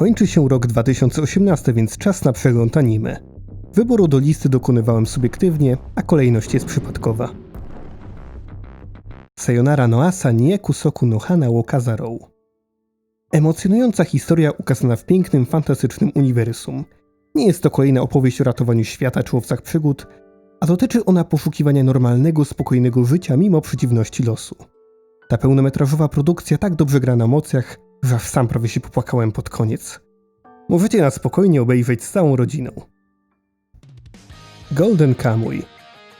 Kończy się rok 2018, więc czas na przegląd anime. Wyboru do listy dokonywałem subiektywnie, a kolejność jest przypadkowa. Sayonara no Asa nie Kusoku no Hana. Emocjonująca historia ukazana w pięknym, fantastycznym uniwersum. Nie jest to kolejna opowieść o ratowaniu świata czy łowcach przygód, a dotyczy ona poszukiwania normalnego, spokojnego życia mimo przeciwności losu. Ta pełnometrażowa produkcja tak dobrze gra na emocjach, że sam prawie się popłakałem pod koniec. Możecie na spokojnie obejrzeć z całą rodziną. Golden Kamuy.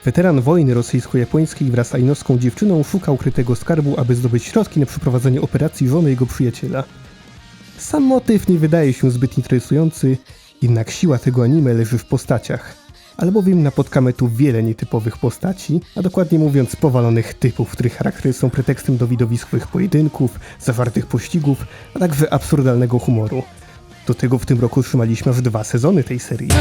Weteran wojny rosyjsko-japońskiej wraz z ajnowską dziewczyną szukał ukrytego skarbu, aby zdobyć środki na przeprowadzenie operacji żony jego przyjaciela. Sam motyw nie wydaje się zbyt interesujący, jednak siła tego anime leży w postaciach. Albowiem napotkamy tu wiele nietypowych postaci, a dokładnie mówiąc powalonych typów, których charaktery są pretekstem do widowiskowych pojedynków, zawartych pościgów, a także absurdalnego humoru. Do tego w tym roku otrzymaliśmy aż dwa sezony tej serii.「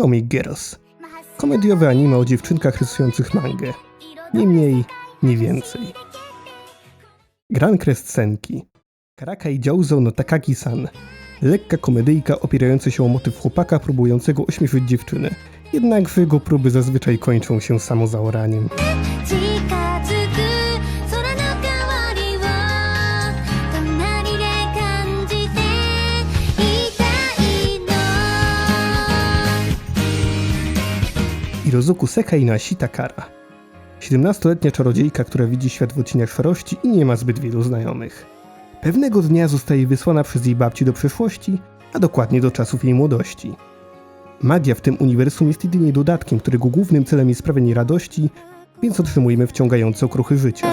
Comic Girls. Komediowe anime o dziewczynkach rysujących mangę. Nie mniej, nie więcej. Gran Crescenki. Karakai Jouzo no Takagi-san. Lekka komedyjka opierająca się o motyw chłopaka próbującego ośmieszyć dziewczynę. Jednak jego próby zazwyczaj kończą się samozaoraniem. Hirozuku Sekai na Shitakara. 17-letnia czarodziejka, która widzi świat w odcieniach szarości i nie ma zbyt wielu znajomych. Pewnego dnia zostaje wysłana przez jej babci do przeszłości, a dokładnie do czasów jej młodości. Magia w tym uniwersum jest jedynie dodatkiem, którego głównym celem jest sprawienie radości, więc otrzymujemy wciągające okruchy życia.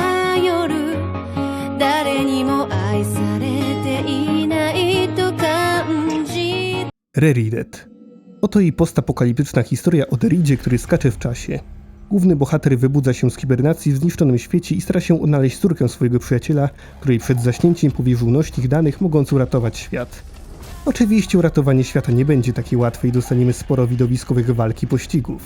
Reridet Oto jej postapokaliptyczna historia o Deridzie, który skacze w czasie. Główny bohater wybudza się z hibernacji w zniszczonym świecie i stara się odnaleźć córkę swojego przyjaciela, której przed zaśnięciem powierzył nośnik danych mogąc uratować świat. Oczywiście uratowanie świata nie będzie takie łatwe i dostaniemy sporo widowiskowych walk i pościgów.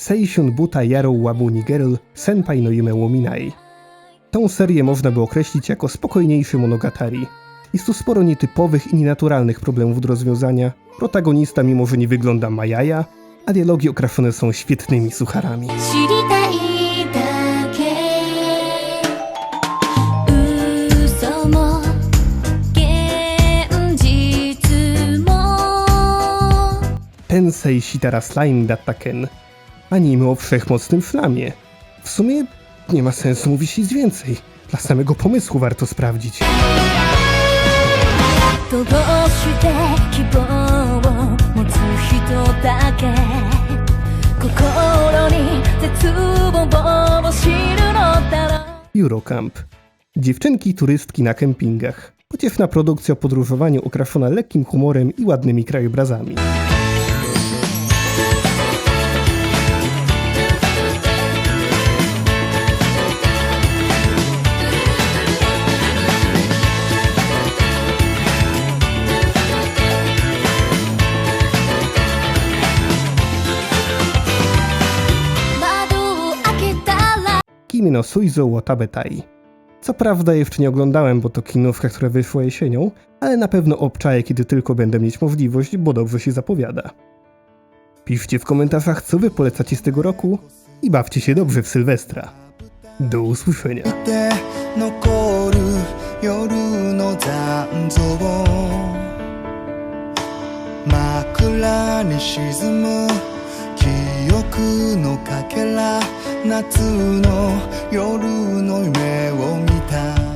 Seishun Buta Yarrow Wabuni Girl Senpai no Yume Wominai. Tą serię można by określić jako spokojniejszy monogatari. Jest tu sporo nietypowych i nienaturalnych problemów do rozwiązania. Protagonista mimo, że nie wygląda ma jaja, a dialogi okraszone są świetnymi sucharami. Tensei Shitara Slime Dattaken Anime o wszechmocnym szlamie. W sumie nie ma sensu mówić nic więcej. Dla samego pomysłu warto sprawdzić. どうして希望を持つ人だけ心に絶望を知るのだろう Eurocamp. Dziewczynki turystki na kempingach. Pocieszna produkcja o podróżowaniu okraszona lekkim humorem i ładnymi krajobrazami. " Kimi no Suizo wo Tabetai. Co prawda jeszcze nie oglądałem, bo to kinówka, która wyszła jesienią, ale na pewno obczaję, kiedy tylko będę mieć możliwość, bo dobrze się zapowiada. Piszcie w komentarzach, co wy polecacie z tego roku i bawcie się dobrze w Sylwestra. Do usłyszenia. て残る夜の残像枕に沈む 記憶のかけら夏の夜の夢を見た。